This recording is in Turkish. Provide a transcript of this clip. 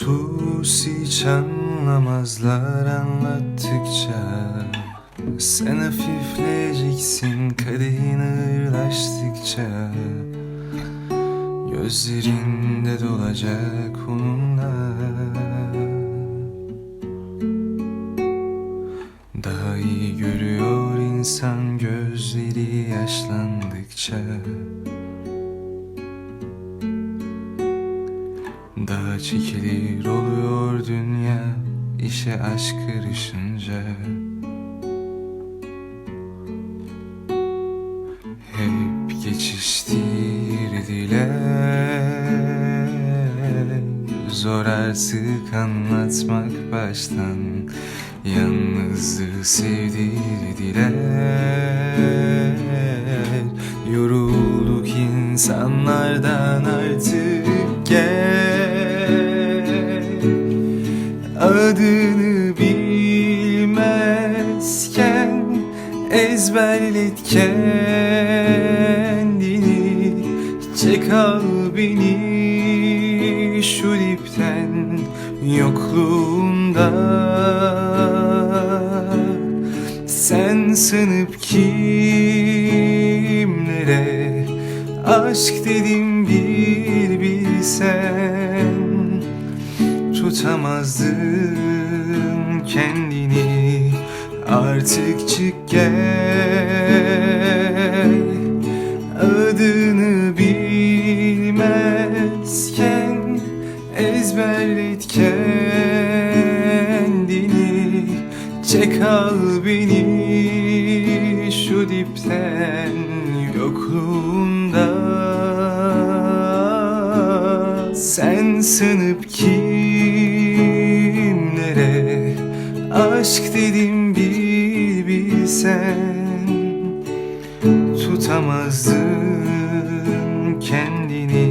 Sus hiç anlamazlar anlattıkça. Sen hafifleyeceksin kadehin ağırlaştıkça Gözlerinde dolacak onunla Daha iyi görüyor insan gözleri yaşlandıkça çekilir oluyor dünya işe aşk karışınca Hep geçiştirdiler Zor artık anlatmak baştan. Yalnızlığı sevdirdiler Yorulduk insanlardan Adını bilmezken Ezberlet kendini Çek al beni şu dipten Yokluğunda. Sen sanıp kimlere Aşk dedim bir bilsen Tutamazdın kendini. Artık çık gel. Adını bilmezken Ezberlet kendini Çek al beni şu dipten Yokluğunda. Sen sanıp kimlere Aşk dedim bir bilsen Tutamazdın kendini